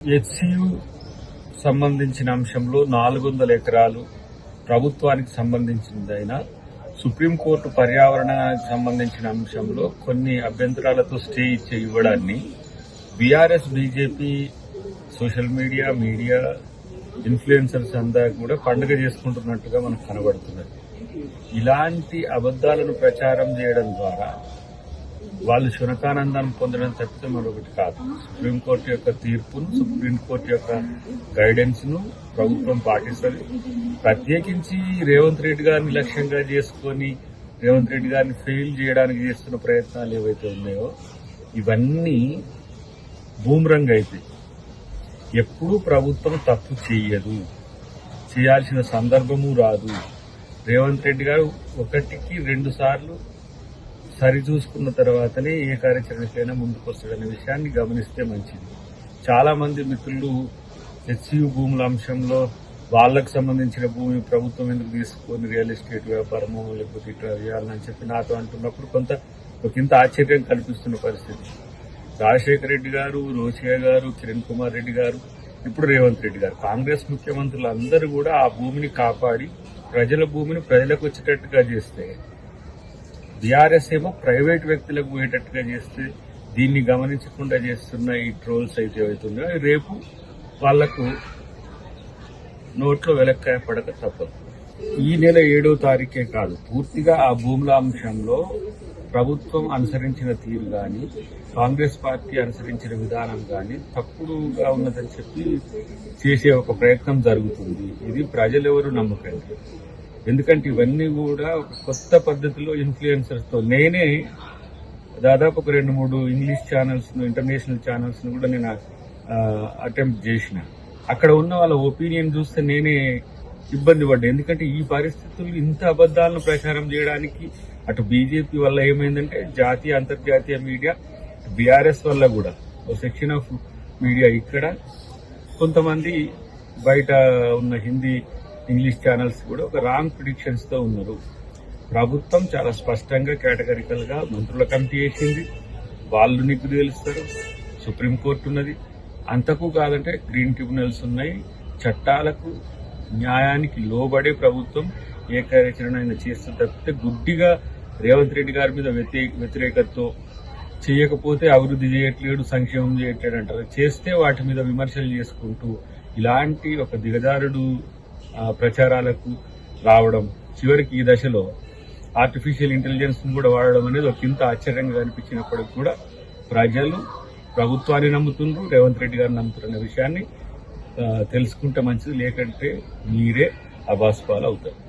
HCU సంబంధించిన అంశంలో నాలుగు వందల ఎకరాలు ప్రభుత్వానికి సంబంధించినదైనా సుప్రీంకోర్టు పర్యావరణానికి సంబంధించిన అంశంలో కొన్ని అభ్యంతరాలతో స్టే ఇచ్చే ఇవ్వడాన్ని BRS BJP social media media influencers అంతా కూడా పండుగ చేసుకుంటున్నట్టుగా మనకు కనబడుతున్నది. ఇలాంటి అబద్దాలను ప్రచారం చేయడం ద్వారా వాళ్ళు శునకానందాన్ని పొందడం తప్పితే మరొకటి కాదు. సుప్రీంకోర్టు యొక్క తీర్పును సుప్రీంకోర్టు యొక్క గైడెన్స్ను ప్రభుత్వం పాటిస్తుంది. ప్రత్యేకించి రేవంత్ రెడ్డి గారిని లక్ష్యంగా చేసుకొని రేవంత్ రెడ్డి గారిని ఫెయిల్ చేయడానికి చేస్తున్న ప్రయత్నాలు ఏవైతే ఉన్నాయో ఇవన్నీ బూమరంగ్ అయితే ఎప్పుడూ ప్రభుత్వం తప్పు చేయదు చేయాల్సిన సందర్భము రాదు. రేవంత్ రెడ్డి గారు ఒకటికి రెండు సార్లు సరిచూసుకున్న తర్వాతనే ఏ కార్యాచరణకైనా ముందుకు వస్తాడనే విషయాన్ని గమనిస్తే మంచిది. చాలామంది మిత్రులు హెచ్యు భూముల అంశంలో వాళ్ళకు సంబంధించిన భూమి ప్రభుత్వం ఎందుకు తీసుకొని రియల్ ఎస్టేట్ వ్యాపారము లేకపోతే ఇట్లా చేయాలని చెప్పి నాతో అంటున్నప్పుడు కొంత ఒకంత ఆశ్చర్యం కల్పిస్తున్న పరిస్థితి. రాజశేఖర రెడ్డి గారు రోషయ్య గారు కిరణ్ కుమార్ రెడ్డి గారు ఇప్పుడు రేవంత్ రెడ్డి గారు. కాంగ్రెస్ ముఖ్యమంత్రులు అందరూ కూడా ఆ భూమిని కాపాడి ప్రజల భూమిని ప్రజలకు వచ్చేటట్టుగా చేస్తే బీఆర్ఎస్ ఏమో ప్రైవేట్ వ్యక్తులకు పోయేటట్టుగా చేస్తే దీన్ని గమనించకుండా చేస్తున్న ఈ ట్రోల్స్ అయితే అవుతుందో రేపు వాళ్ళకు నోట్లో వెలక్కాయ పడక తప్పదు. ఈ నెల ఏడో తారీఖే కాదు. పూర్తిగా ఆ భూముల అంశంలో ప్రభుత్వం అనుసరించిన తీరు కానీ కాంగ్రెస్ పార్టీ అనుసరించిన విధానం కానీ తప్పుడుగా ఉన్నదని చెప్పి చేసే ఒక ప్రయత్నం జరుగుతుంది. ఇది ప్రజలెవరు నమ్మకండి. ఎందుకంటే ఇవన్నీ కూడా ఒక కొత్త పద్ధతిలో ఇన్ఫ్లుయెన్సర్స్తో నేనే దాదాపు ఒక రెండు మూడు ఇంగ్లీష్ ఛానల్స్ను ఇంటర్నేషనల్ ఛానల్స్ను కూడా నేను అటెంప్ట్ చేసిన. అక్కడ ఉన్న వాళ్ళ ఒపీనియన్ చూస్తే నేనే ఇబ్బంది పడ్డా. ఎందుకంటే ఈ పరిస్థితులు ఇంత అబద్దాలను ప్రచారం చేయడానికి అటు బీజేపీ వల్ల ఏమైందంటే జాతీయ అంతర్జాతీయ మీడియా బీఆర్ఎస్ వల్ల కూడా. ఓ సెక్షన్ ఆఫ్ మీడియా ఇక్కడ. కొంతమంది బయట ఉన్న హిందీ ఇంగ్లీష్ ఛానల్స్ కూడా ఒక రాంగ్ ప్రిడిక్షన్స్తో ఉన్నారు. ప్రభుత్వం చాలా స్పష్టంగా కేటగరికల్గా మంత్రుల కమిటీ వేసింది. వాళ్ళు నీకు తెలుస్తారు. సుప్రీంకోర్టు ఉన్నది. అంతకు కాదంటే గ్రీన్ ట్రిబ్యునల్స్ ఉన్నాయి. చట్టాలకు న్యాయానికి లోబడే ప్రభుత్వం ఏ కార్యాచరణ అయినా చేస్తే తప్పితే గుడ్డిగా రేవంత్ రెడ్డి గారి మీద వ్యతిరే- వ్యతిరేకతతో చేయకపోతే అభివృద్ధి చేయట్లేడు సంక్షేమం చేయట్లేడు అంటారు. చేస్తే వాటి మీద విమర్శలు చేసుకుంటూ ఇలాంటి ఒక దిగదారుడు ప్రచారాలకు రావడం చివరికి ఈ దశలో ఆర్టిఫిషియల్ ఇంటెలిజెన్స్ కూడా వాడడం అనేది ఒక ఇంత ఆశ్చర్యంగా కనిపించినప్పటికీ కూడా ప్రజలు ప్రభుత్వాన్ని నమ్ముతుండ్రు రేవంత్ రెడ్డి గారిని నమ్ముతున్న విషయాన్ని తెలుసుకుంటే మంచిది లేకంటే మీరే అబాస్పాలు అవుతారు